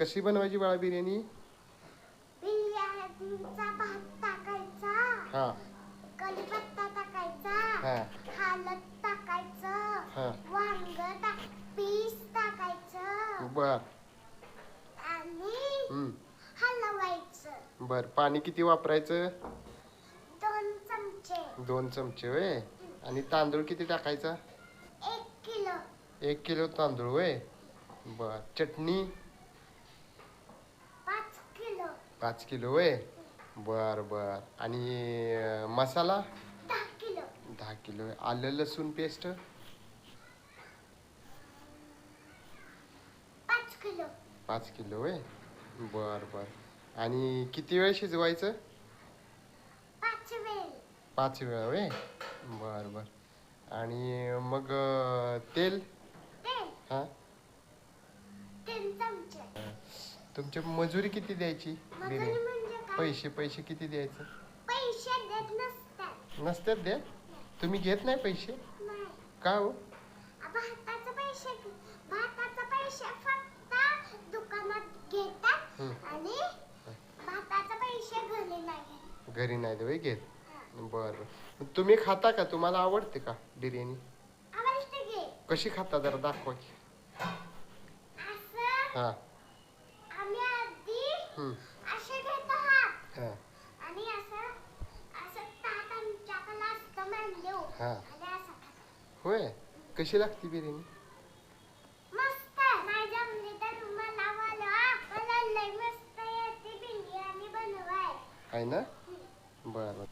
कशी बनवायची बाळा बिर्याणी? बिर्याणीचा भात टाकायचा हा. कढीपत्ता टाकायचा हा. हळद टाकायचं हा. वांग टाक पीस टाकायचं बर. आणि हम्म. हलवायचं. बर. पाणी किती वापरायचं? दोन चमचे. दोन चमचे वय आणि तांदूळ किती टाकायचा? एक किलो. एक किलो तांदूळ वय बर. चटणी पाच किलो पाच किलो वय बर बर. आणि अं, मसाला? दहा किलो. दहा किलो. आहे. आलं लसूण पेस्ट पाच किलो. पाच किलो वय बर बर. आणि किती वेळ शिजवायचं? पाच वेळ. पाच वेळा बर बर. आणि मग अं, तेल? तेल. हा तीन चमचे तुमची मजुरी किती द्यायची? बिर्याणी म्हणजे पैसे पैसे किती द्यायचे? पैसे देत नसतात. नसतात द्या तुम्ही घेत नाही पैसे? नाही. का हो? भाताचे पैसे भाताचे पैसे फक्त दुकानात घेतात हं. आणि भाताचे पैसे घरी नाही घेत. घरी नाही देऊ घेत? हा. बर. तुम्ही खाता का? तुम्हाला आवडते का बिर्याणी? घे कशी खाता जरा दाखवा की. असं? हा. हम्म, असे घेतो हात हा. आणि असं असं ताट आमच्याकडे असतं मांडले हा. आणि असं खातो. होय? कशी लागते बिर्याणी? मस्त आहे. नाही जमली तर मला. बोलवा. मला लय मस्त येते बिर्याणी बनवाय आहे ना? बर.